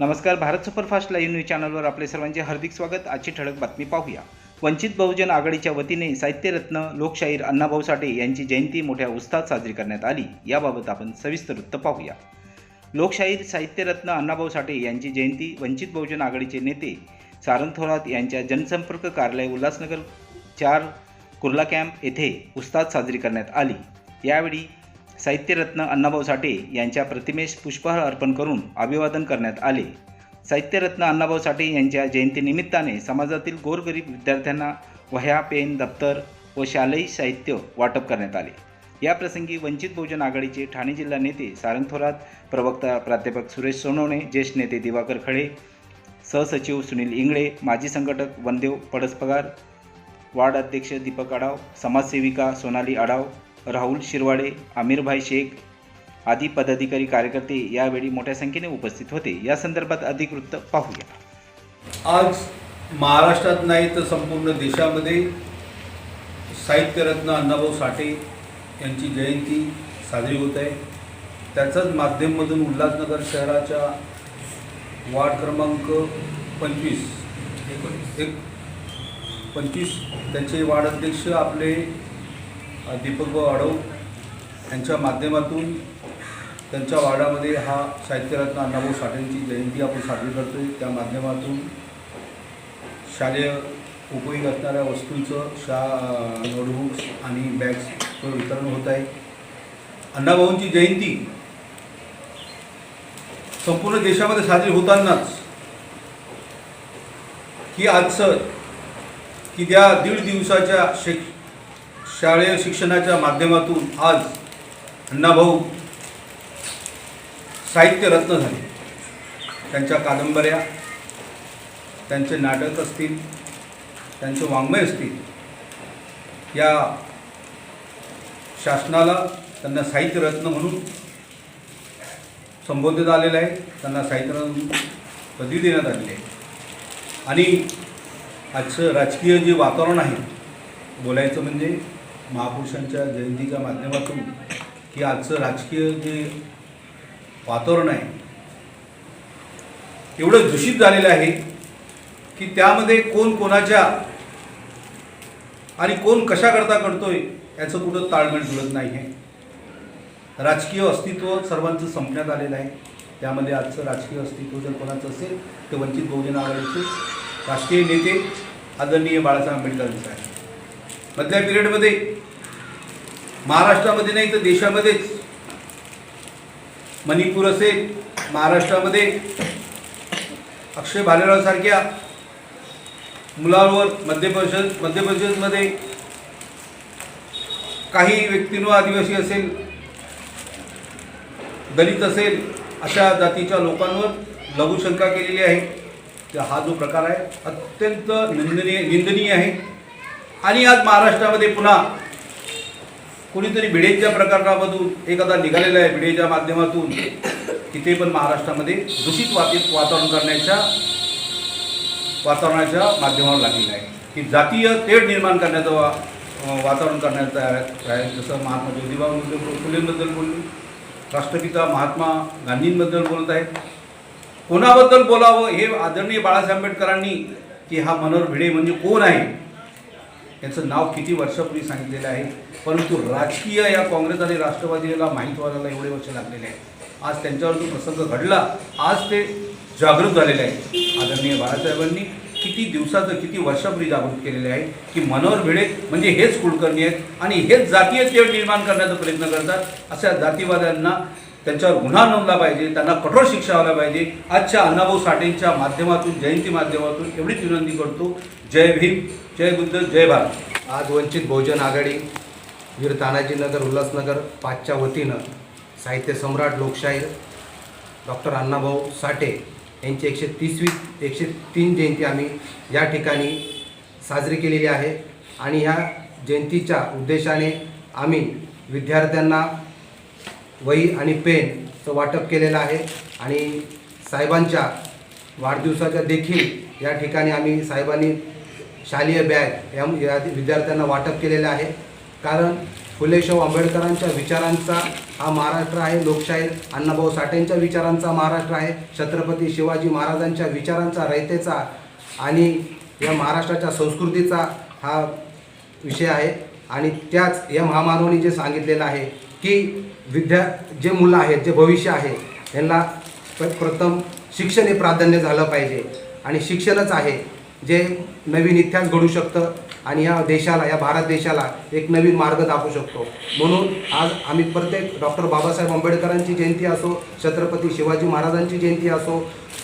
नमस्कार Bharat superfast live news चॅनलवर आपले सर्वांचे हार्दिक स्वागत. आजची ठळक बातमी पाहूया. वंचित बहुजन आघाडीच्या वतीने साहित्यरत्न लोकशाहीर अण्णाभाऊ साठे यांची जयंती मोठ्या उत्साहात साजरी करण्यात आली. याबाबत आपण सविस्तर वृत्त पाहूया. लोकशाहीर साहित्यरत्न अण्णाभाऊ साठे यांची जयंती वंचित बहुजन आघाडीचे नेते सारंग थोरात यांच्या जनसंपर्क कार्यालय उल्हासनगर चार कुर्ला कॅम्प येथे उत्साहात साजरी करण्यात आली. यावेळी साहित्यरत्न अण्णाभाऊ साठे यांच्या प्रतिमेस पुष्पहार अर्पण करून अभिवादन करण्यात आले. साहित्यरत्न अण्णाभाऊ साठे यांच्या जयंतीनिमित्ताने समाजातील गोरगरीब विद्यार्थ्यांना वह्या पेन दप्तर व शालेय साहित्य वाटप करण्यात आले. याप्रसंगी वंचित बहुजन आघाडीचे ठाणे जिल्हा नेते सारंग थोरात प्रवक्ता प्राध्यापक सुरेश सोनवणे ज्येष्ठ नेते दिवाकर खळे सहसचिव सुनील इंगळे माजी संघटक वनदेव पडसपगार वार्ड अध्यक्ष दीपक आडाव समाजसेविका सोनाली आडाव राहुल शिरवाडे आमिरभाई शेख आदी पदाधिकारी कार्यकर्ते यावेळी मोठ्या संख्येने उपस्थित होते. या संदर्भात अधिक वृत्त पाहूया. आज महाराष्ट्रात नाही तर संपूर्ण देशामध्ये साहित्यरत्न अण्णाभाऊ साठे यांची जयंती साजरी होत आहे. त्याचंच माध्यममधून उल्हासनगर शहराच्या वार्ड क्रमांक पंचवीस एक पंचवीस त्यांचे वार्ड अध्यक्ष आपले दीपकभाऊ आडव यांच्या माध्यमातून त्यांच्या वार्डामध्ये हा साहित्यरत्न अण्णाभाऊ साठेंची जयंती आपण साजरी करतो आहे त्या माध्यमातून शालेय उपयोग असणाऱ्या वस्तूंचं शा नोटबुक्स आणि बॅग्सचं वितरण होत आहे. अण्णाभाऊंची जयंती संपूर्ण देशामध्ये साजरी होतानाच. की आजचं की त्या दीड दिवसाच्या शैक्ष शालेय शिक्षणाच्या माध्यमातून आज अण्णाभाऊ साहित्यरत्न झाले. त्यांच्या कादंबऱ्या त्यांचे नाटक असतील त्यांचे वाङ्मय असतील या शासनाला त्यांना साहित्यरत्न म्हणून संबोधित आलेलं आहे. त्यांना साहित्यरत्न पदवी देण्यात आलेली आहे. आणि आजचं राजकीय जे वातावरण आहे बोलायचं म्हणजे महापुरुषांच्या जयंतीच्या माध्यमातून की आजचं राजकीय जे वातावरण आहे एवढं दूषित झालेलं आहे की त्यामध्ये कोण कोणाच्या आणि कोण कशाकरता करतोय याचं कुठं ताळमेळ जुळत नाही आहे. राजकीय अस्तित्व सर्वांचं संपण्यात आलेलं आहे. त्यामध्ये आजचं राजकीय अस्तित्व जर कोणाचं असेल ते वंचित बहुजन आघाडीचे राष्ट्रीय नेते आदरणीय बाळासाहेब आंबेडकरांचं आहे मधल्या पिरियडमध्ये महाराष्ट्रामध्ये नाही तर देशामध्येच मणिपूर असेल महाराष्ट्रामध्ये अक्षय भालेरावसारख्या मुलांवर मध्य प्रदेश मध्य प्रदेशमध्ये काही व्यक्तींवर आदिवासी असेल दलित असेल अशा जातीच्या लोकांवर लघुशंका केलेली आहे. तर हा जो प्रकार आहे अत्यंत निंदनीय निंदनीय आहे. आणि आज महाराष्ट्रामध्ये पुन्हा कुणीतरी भिडेच्या प्रकरणामधून एखादा निघालेला आहे भिडेच्या माध्यमातून तिथे पण महाराष्ट्रामध्ये दूषित वातीत वातावरण करण्याच्या वातावरणाच्या माध्यमावर लागलेलं आहे. की जातीय तेढ निर्माण करण्याचं वा वातावरण करण्याचं आहे आहे. जसं महात्मा ज्योतिबा फुलेंबद्दल बोलले राष्ट्रपिता महात्मा गांधींबद्दल बोलत आहेत. कोणाबद्दल बोलावं हे आदरणीय बाळासाहेब आंबेडकरांनी की हा मनोहर भिडे म्हणजे कोण आहे? याचं नाव किती वर्षापूर्वी सांगितलेलं आहे? परंतु राजकीय या काँग्रेस आणि राष्ट्रवादीला माहीत व्हायला एवढे वर्ष लागलेले आहे आज त्यांच्यावर जो प्रसंग घडला आज ते जागृत झालेले आहे आदरणीय बाळासाहेबांनी किती दिवसाचं किती वर्षापूर्वी जागृत केलेले आहे की मनोहर भिडे म्हणजे हेच कुलकर्णी आहेत आणि हेच जातीय तेढ निर्माण करण्याचा प्रयत्न करतात अशा जातीवाद्यांना त्यांच्यावर गुन्हा नोंदला पाहिजे त्यांना कठोर शिक्षा व्हायला पाहिजे. आजच्या अण्णाभाऊ साठेंच्या माध्यमातून जयंती माध्यमातून एवढीच विनंती करतो. जय भीम जय बुद्ध जय भारत. आज वंचित बहुजन आघाडी वीर तानाजीनगर उल्हासनगर पाचच्या वतीनं साहित्य सम्राट लोकशाहीर डॉक्टर अण्णाभाऊ साठे यांची एकशे तीसवी एकशे तीन जयंती आम्ही या ठिकाणी साजरी केलेली आहे. आणि ह्या जयंतीच्या उद्देशाने आम्ही विद्यार्थ्यांना वही आणि पेनचं वाटप केलेलं आहे. आणि साहेबांच्या वाढदिवसाच्या देखील या ठिकाणी आम्ही साहेबांनी शालेय बॅग या या विद्यार्थ्यांना वाटप केलेलं आहे. कारण फुलेशाहू आंबेडकरांच्या विचारांचा हा महाराष्ट्र आहे. लोकशाहीर अण्णाभाऊ साठेंच्या विचारांचा महाराष्ट्र आहे. छत्रपती शिवाजी महाराजांच्या विचारांचा रयतेचा आणि या महाराष्ट्राच्या संस्कृतीचा हा विषय आहे. आणि त्याच या महामानवानी जे सांगितलेलं आहे की विद्या जे मुलं आहेत जे भविष्य आहे यांना प्रथम शिक्षण हे प्राधान्य झालं पाहिजे. आणि शिक्षणच आहे जे नवीन इतिहास घडू शकतं आणि या देशाला या भारत देशाला एक नवीन मार्ग दाखवू शकतो. म्हणून आज आम्ही प्रत्येक डॉक्टर बाबासाहेब आंबेडकरांची जयंती असो छत्रपती शिवाजी महाराजांची जयंती असो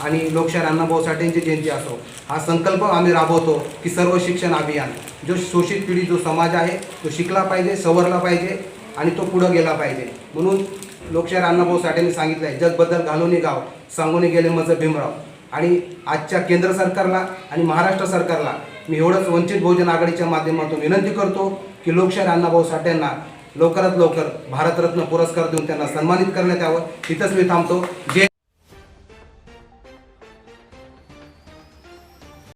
आणि लोकशाहीर अण्णाभाऊ साठेंची जयंती असो हा संकल्प आम्ही राबवतो की सर्व शिक्षण अभियान जो शोषित पिढी जो समाज आहे तो शिकला पाहिजे सवरला पाहिजे आणि तो पुढं गेला पाहिजे. म्हणून लोकशाहीर अण्णाभाऊ साठेंनी सांगितलं आहे जगबद्दल घालून गाव सांगून गेले मज भीमराव. आणि आजच्या केंद्र सरकारला आणि महाराष्ट्र सरकारला मी एवढंच वंचित बहुजन आघाडीच्या माध्यमातून विनंती करतो की लोकशाहीर अण्णाभाऊ साठेंना लवकरात लवकर भारतरत्न पुरस्कार देऊन त्यांना सन्मानित करण्यात यावं. तिथंच मी थांबतो. जे